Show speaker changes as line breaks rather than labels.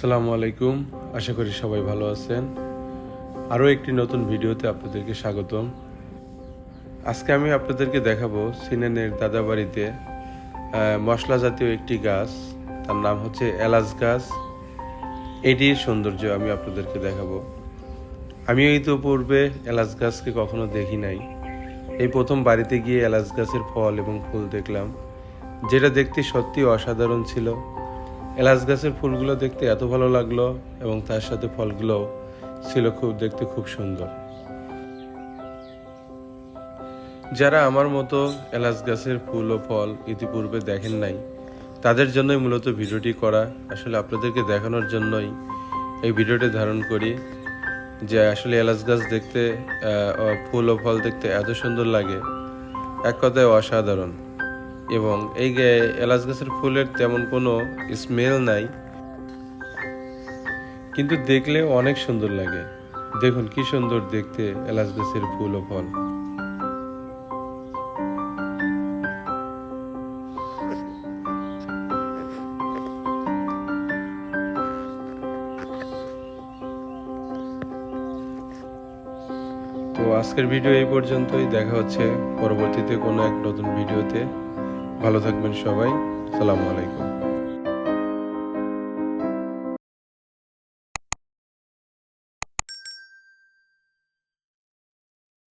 আসসালামু আলাইকুম। আশা করি সবাই ভালো আছেন। আরও একটি নতুন ভিডিওতে আপনাদেরকে স্বাগতম। আজকে আমি আপনাদেরকে দেখাবো সিনেনের দাদাবাড়িতে মশলা জাতীয় একটি গাছ। তার নাম হচ্ছে এলাচ গাছ। এটির সৌন্দর্য আমি আপনাদেরকে দেখাবো। আমি এই তো পূর্বে এলাচ গাছকে কখনো দেখি নাই। এই প্রথম বাড়িতে গিয়ে এলাচ গাছের ফল এবং ফুল দেখলাম। যেটা দেখতে সত্যি অসাধারণ ছিল। এলাচ গাছের ফুলগুলো দেখতে এত ভালো লাগল এবং তার সাথে ফলগুলো ছিল খুব, দেখতে খুব সুন্দর। যারা আমার মতো এলাচ গাছের ফুল ও ফল ইতিপূর্বে দেখেন নাই, তাদের জন্যই মূলত ভিডিওটি করা। আসলে আপনাদেরকে দেখানোর জন্যই এই ভিডিওটি ধারণ করি যে আসলে এলাচ গাছ দেখতে ফুল ও ফল দেখতে এত সুন্দর লাগে। এক কথায় অসাধারণ। এবং এই এলাচ গাছের ফুলের তেমন কোনো স্মেল নাই। কিন্তু দেখলে অনেক সুন্দর লাগে। দেখুন কি সুন্দর দেখতে এলাচ গাছের ফুল ও ফল। তো আজকের ভিডিও এই পর্যন্তই। দেখা হচ্ছে পরবর্তীতে কোনো এক নতুন ভিডিওতে। ভালো থাকবেন সবাই। সালামু আলাইকুম।